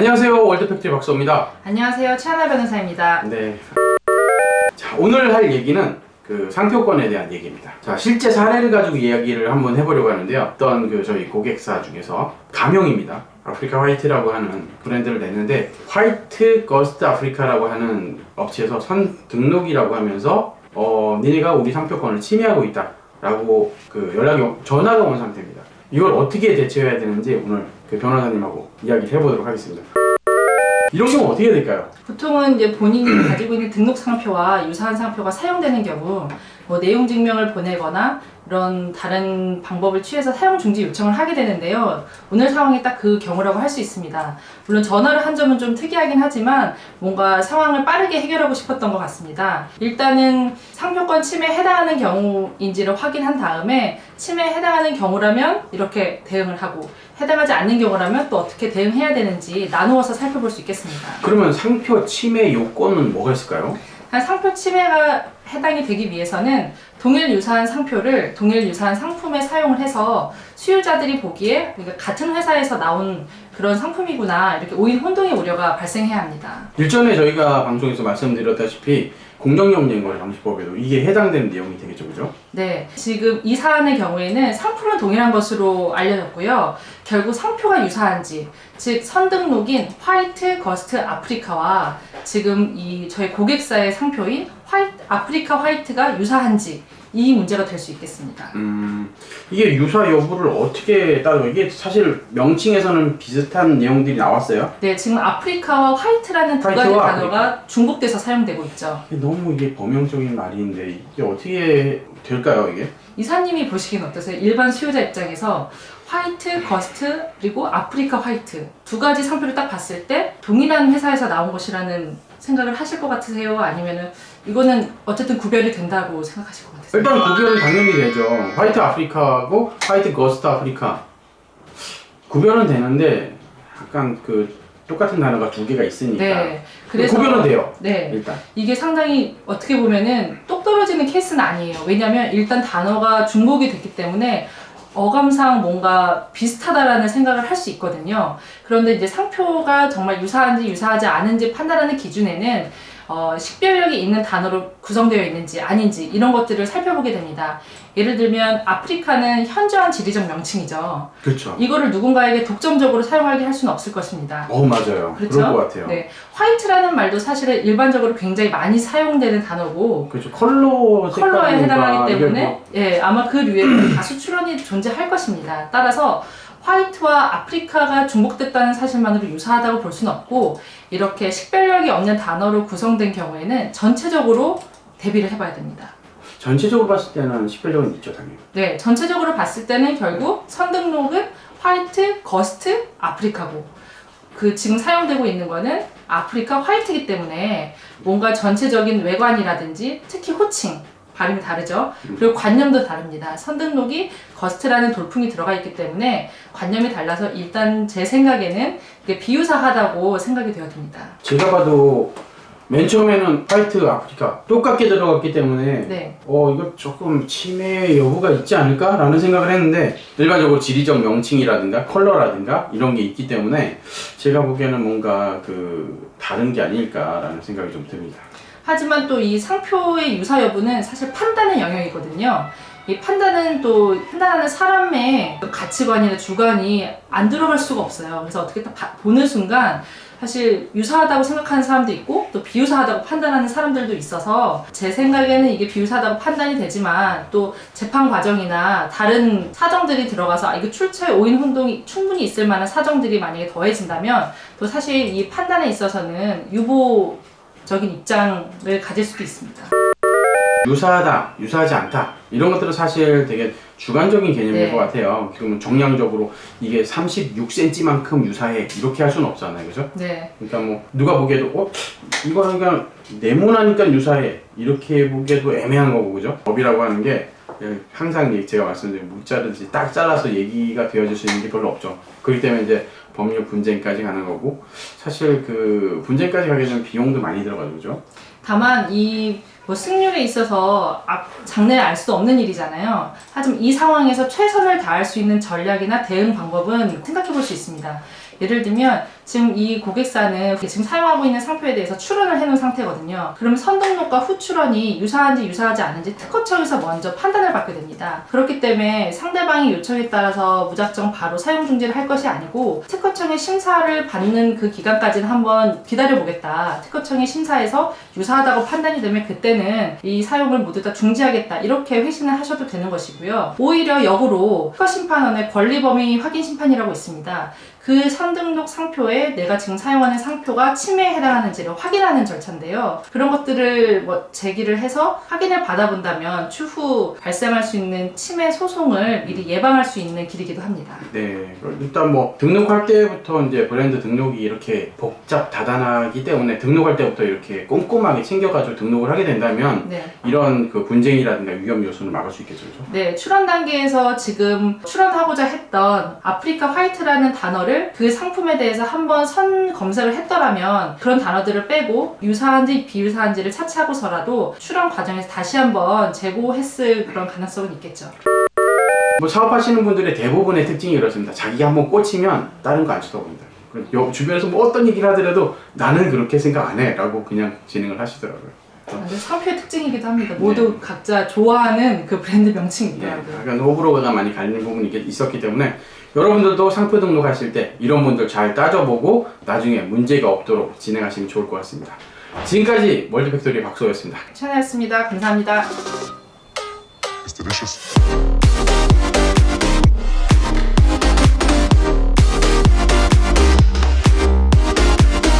안녕하세요 월드팩트리 박수호입니다. 안녕하세요. 최하나 변호사입니다. 네. 자 오늘 할 얘기는 그 상표권에 대한 얘기입니다. 자 실제 사례를 가지고 이야기를 한번 해보려고 하는데요. 어떤 그 저희 고객사 중에서 가명입니다. 아프리카 화이트라고 하는 브랜드를 냈는데 화이트 거스트 아프리카라고 하는 업체에서 선 등록이라고 하면서 어 니네가 우리 상표권을 침해하고 있다라고 그 연락이 오- 전화가 온 상태입니다. 이걸 어떻게 대처해야 되는지 오늘 그 변호사님하고 이야기를 해보도록 하겠습니다. 이런 경우 어떻게 해야 될까요? 보통은 이제 본인이 가지고 있는 등록 상표와 유사한 상표가 사용되는 경우 뭐 내용 증명을 보내거나 이런 다른 방법을 취해서 사용 중지 요청을 하게 되는데요. 오늘 상황이 딱 그 경우라고 할 수 있습니다. 물론 전화를 한 점은 좀 특이하긴 하지만 뭔가 상황을 빠르게 해결하고 싶었던 것 같습니다. 일단은 상표권 침해에 해당하는 경우인지를 확인한 다음에 침해에 해당하는 경우라면 이렇게 대응을 하고 해당하지 않는 경우라면 또 어떻게 대응해야 되는지 나누어서 살펴볼 수 있겠습니다. 그러면 상표 침해 요건은 뭐가 있을까요? 한 상표 침해가 해당이 되기 위해서는 동일 유사한 상표를 동일 유사한 상품에 사용을 해서 수요자들이 보기에 그러니까 같은 회사에서 나온 그런 상품이구나 이렇게 오인 혼동의 우려가 발생해야 합니다. 일전에 저희가 방송에서 말씀드렸다시피 공정영리행거래 방지법에도 이게 해당되는 내용이 되겠죠, 그죠? 네, 지금 이 사안의 경우에는 상품은 동일한 것으로 알려졌고요. 결국 상표가 유사한지, 즉 선등록인 화이트 거스트 아프리카와 지금 이 저희 고객사의 상표인 화이트 아프리카 화이트가 유사한지 이 문제가 될 수 있겠습니다. 음, 이게 유사 여부를 어떻게 따져? 이게 사실 명칭에서는 비슷한 내용들이 나왔어요. 네, 지금 아프리카와 화이트라는 두 가지 화이트와 단어가 중복돼서 사용되고 있죠. 이게 너무 이게 범용적인 말인데 이게 어떻게 될까요, 이게? 이사님이 보시기엔 어떠세요? 일반 수요자 입장에서 화이트, 거스트, 그리고 아프리카 화이트 두 가지 상표를 딱 봤을 때 동일한 회사에서 나온 것이라는 생각을 하실 것 같으세요? 아니면은 이거는 어쨌든 구별이 된다고 생각하실 것 같으세요? 일단 구별은 당연히 되죠. 화이트 아프리카하고 화이트 거스트 아프리카 구별은 되는데 약간 그 똑같은 단어가 두 개가 있으니까 네. 그래서 구별은 돼요. 네. 일단. 이게 상당히 어떻게 보면은 똑 떨어지는 케이스는 아니에요. 왜냐면 일단 단어가 중복이 됐기 때문에 어감상 뭔가 비슷하다라는 생각을 할 수 있거든요. 그런데 이제 상표가 정말 유사한지 유사하지 않은지 판단하는 기준에는 어, 식별력이 있는 단어로 구성되어 있는지 아닌지 이런 것들을 살펴보게 됩니다. 예를 들면 아프리카는 현저한 지리적 명칭이죠. 그렇죠. 이거를 누군가에게 독점적으로 사용하게 할 수는 없을 것입니다. 어 맞아요. 그렇죠? 그럴 것 같아요. 네, 화이트라는 말도 사실은 일반적으로 굉장히 많이 사용되는 단어고 그렇죠. 컬러 컬러에 해당하기 이게 때문에 뭐 예, 아마 그 류에 다수 출현이 존재할 것입니다. 따라서 화이트와 아프리카가 중복됐다는 사실만으로 유사하다고 볼 수는 없고 이렇게 식별력이 없는 단어로 구성된 경우에는 전체적으로 대비를 해봐야 됩니다. 전체적으로 봤을 때는 식별력은 있죠 당연히. 네, 전체적으로 봤을 때는 결국 선등록은 화이트, 거스트, 아프리카고 그 지금 사용되고 있는 거는 아프리카 화이트이기 때문에 뭔가 전체적인 외관이라든지 특히 호칭 발음이 다르죠. 그리고 관념도 다릅니다. 선등록이 거스트라는 돌풍이 들어가 있기 때문에 관념이 달라서 일단 제 생각에는 이게 비유사하다고 생각이 되어집니다. 제가 봐도 맨 처음에는 화이트 아프리카 똑같게 들어갔기 때문에 네. 어 이거 조금 침해 여부가 있지 않을까라는 생각을 했는데 일반적으로 지리적 명칭이라든가 컬러라든가 이런 게 있기 때문에 제가 보기에는 뭔가 그 다른 게 아닐까라는 생각이 좀 듭니다. 하지만 또 이 상표의 유사 여부는 사실 판단의 영역이거든요. 이 판단은 또 판단하는 사람의 가치관이나 주관이 안 들어갈 수가 없어요. 그래서 어떻게 딱 봐- 보는 순간 사실 유사하다고 생각하는 사람도 있고 또 비유사하다고 판단하는 사람들도 있어서 제 생각에는 이게 비유사하다고 판단이 되지만 또 재판 과정이나 다른 사정들이 들어가서 아, 이거 출처에 오인 혼동이 충분히 있을 만한 사정들이 만약에 더해진다면 또 사실 이 판단에 있어서는 유보 적인 입장을 가질 수도 있습니다. 유사하다, 유사하지 않다 이런 것들은 사실 되게 주관적인 개념일 네. 것 같아요. 그러면 정량적으로 이게 36cm만큼 유사해 이렇게 할 수는 없잖아요, 그죠? 네, 그러니까 뭐 누가 보기에도 어 이거는 그냥 네모나니까 유사해 이렇게 보기에도 애매한 거고 그죠? 법이라고 하는 게 예, 항상 얘기- 제가 말씀드린 문자든지 딱 잘라서 얘기가 되어질 수 있는 게 별로 없죠. 그렇기 때문에 이제 법률 분쟁까지 가는 거고 사실 그 분쟁까지 가게 되면 비용도 많이 들어가죠, 그죠? 다만 이 뭐 승률에 있어서 앞 장래를 알 수도 없는 일이잖아요. 하지만 이 상황에서 최선을 다할 수 있는 전략이나 대응 방법은 생각해 볼 수 있습니다. 예를 들면 지금 이 고객사는 지금 사용하고 있는 상표에 대해서 출원을 해놓은 상태거든요. 그러면 선등록과 후출원이 유사한지 유사하지 않은지 특허청에서 먼저 판단을 받게 됩니다. 그렇기 때문에 상대방의 요청에 따라서 무작정 바로 사용 중지를 할 것이 아니고 특허청의 심사를 받는 그 기간까지는 한번 기다려보겠다. 특허청의 심사에서 유사하다고 판단이 되면 그때는 이 사용을 모두 다 중지하겠다. 이렇게 회신을 하셔도 되는 것이고요. 오히려 역으로 특허심판원의 권리범위 확인 심판이라고 있습니다. 그 선등록 상표에 내가 지금 사용하는 상표가 침해에 해당하는지를 확인하는 절차인데요. 그런 것들을 뭐 제기를 해서 확인을 받아본다면 추후 발생할 수 있는 침해 소송을 미리 예방할 수 있는 길이기도 합니다. 네, 일단 뭐 등록할 때부터 이제 브랜드 등록이 이렇게 복잡 다단하기 때문에 등록할 때부터 이렇게 꼼꼼하게 챙겨가지고 등록을 하게 된다면 네. 이런 그 분쟁이라든가 위험 요소는 막을 수 있겠죠. 그죠? 네, 출원 단계에서 지금 출원하고자 했던 아프리카 화이트라는 단어를 그 상품에 대해서 한번 선 검색을 했더라면 그런 단어들을 빼고 유사한지 비유사한지를 차치하고서라도 출원 과정에서 다시 한번 재고했을 그런 가능성은 있겠죠. 뭐 사업하시는 분들의 대부분의 특징이 그렇습니다. 자기가 한번 꽂히면 다른 거 안 쳐다봅니다. 그 요- 주변에서 뭐 어떤 얘기를 하더라도 나는 그렇게 생각 안 해라고 그냥 진행을 하시더라고요. 완전 상표의 특징이기도 합니다. 모두 각자 좋아하는 그 브랜드 명칭이 네, 있더라고요. 약간 호불호가 많이 갈리는 부분이 있- 있었기 때문에 여러분들도 상표 등록하실 때 이런 분들 잘 따져보고 나중에 문제가 없도록 진행하시면 좋을 것 같습니다. 지금까지 월드팩토리 박소였습니다. 천하였습니다. 감사합니다. It's delicious.